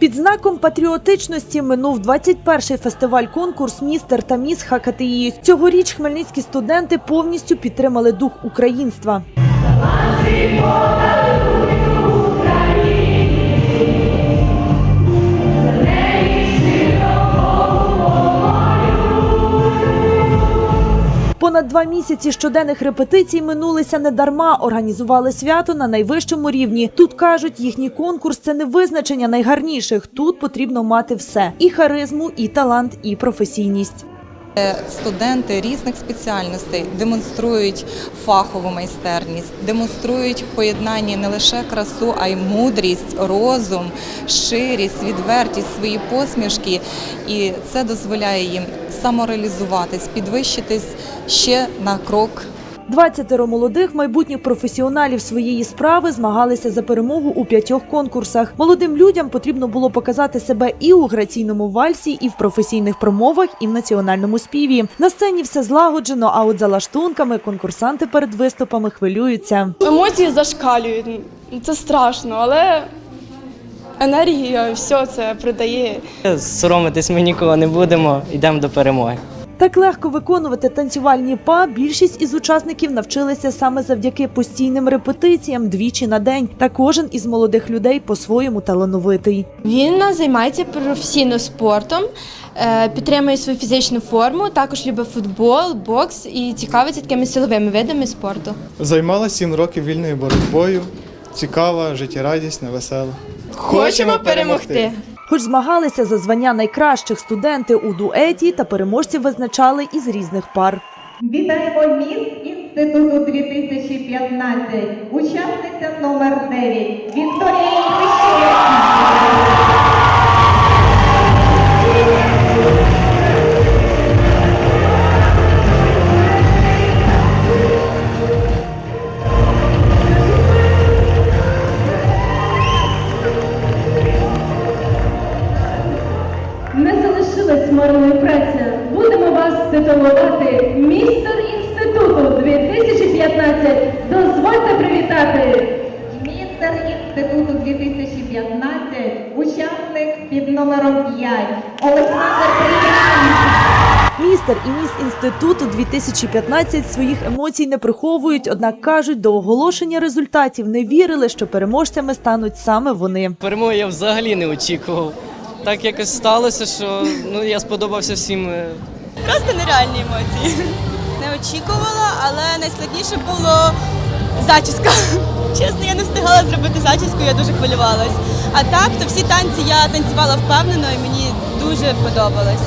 Під знаком патріотичності минув 21-й фестиваль-конкурс Містер та Міс ХКТІ. Цьогоріч хмельницькі студенти повністю підтримали дух українства. Понад два місяці щоденних репетицій минулися недарма. Організували свято на найвищому рівні. Тут кажуть, їхній конкурс це не визначення найгарніших. Тут потрібно мати все: і харизму, і талант, і професійність. Студенти різних спеціальностей демонструють фахову майстерність, демонструють в поєднанні не лише красу, а й мудрість, розум, щирість, відвертість, свої посмішки. І це дозволяє їм самореалізуватись, підвищитись ще на крок 20 молодих майбутніх професіоналів своєї справи змагалися за перемогу у п'ятьох конкурсах. Молодим людям потрібно було показати себе і у граційному вальсі, і в професійних промовах, і в національному співі. На сцені все злагоджено. А от за лаштунками конкурсанти перед виступами хвилюються. Емоції зашкалюють. Це страшно, але енергія все це придає. Соромитись ми нікого не будемо, йдемо до перемоги. Так легко виконувати танцювальні па більшість із учасників навчилися саме завдяки постійним репетиціям двічі на день. Та кожен із молодих людей по-своєму талановитий. Він займається професійно спортом, е, підтримує свою фізичну форму, також любить футбол, бокс і цікавиться такими силовими видами спорту. Займалася 7 років вільною боротьбою. Цікава, життєрадісна, весела. Хочемо перемогти! Хоч змагалися за звання найкращих студенти у дуеті, та переможців визначали із різних пар. Вітаємо міст інституту 2015, учасниця номер 9 Вікторія Хрещевська. Не залишилась марною праця. Будемо вас титулувати містер інституту 2015. Дозвольте привітати. Містер інституту 2015, учасник під номером 5 Олександр Приятний. Містер і міс інституту 2015 своїх емоцій не приховують, однак кажуть, до оголошення результатів не вірили, що переможцями стануть саме вони. Перемоги я взагалі не очікував. Так якось сталося, що ну, я сподобався всім. е, Просто нереальні емоції. Не очікувала, але найскладніше було зачіска. Чесно, я не встигала зробити зачіску, я дуже хвилювалась. А так, то всі танці я танцювала впевнено і мені дуже подобалось.